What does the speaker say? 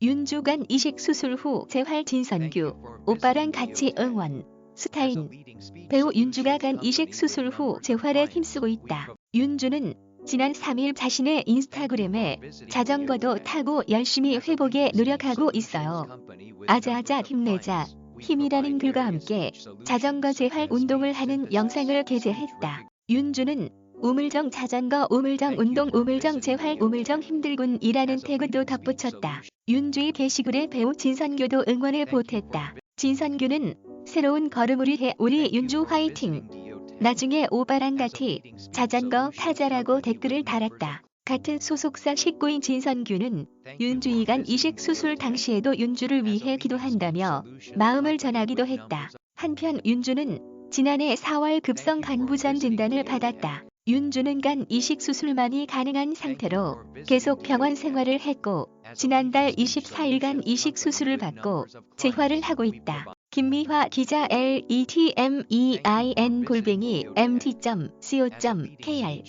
윤주간 이식 수술 후 재활 진선규 오빠랑 같이 응원. 스타인 배우 윤주가 간 이식 수술 후 재활에 힘쓰고 있다. 윤주는 지난 3일 자신의 인스타그램에 자전거도 타고 열심히 회복에 노력하고 있어요. 아자아자 힘내자. 힘이라는 글과 함께 자전거 재활 운동을 하는 영상을 게재했다. 윤주는 우물정 자전거 우물정 운동 우물정 재활 우물정 힘들군이라는 태그도 덧붙였다. 윤주의 게시글에 배우 진선규도 응원을 보탰다. 진선규는 새로운 걸음을 위해 우리 윤주 화이팅! 나중에 오빠랑 같이 자전거 타자라고 댓글을 달았다. 같은 소속사 식구인 진선규는 윤주이간 이식 수술 당시에도 윤주를 위해 기도한다며 마음을 전하기도 했다. 한편 윤주는 지난해 4월 급성 간부전 진단을 받았다. 윤주는 간 이식 수술만이 가능한 상태로 계속 병원 생활을 했고 지난달 24일간 이식 수술을 받고 재활을 하고 있다. 김미화 기자 L E T M E I N 골뱅이 M T.co.kr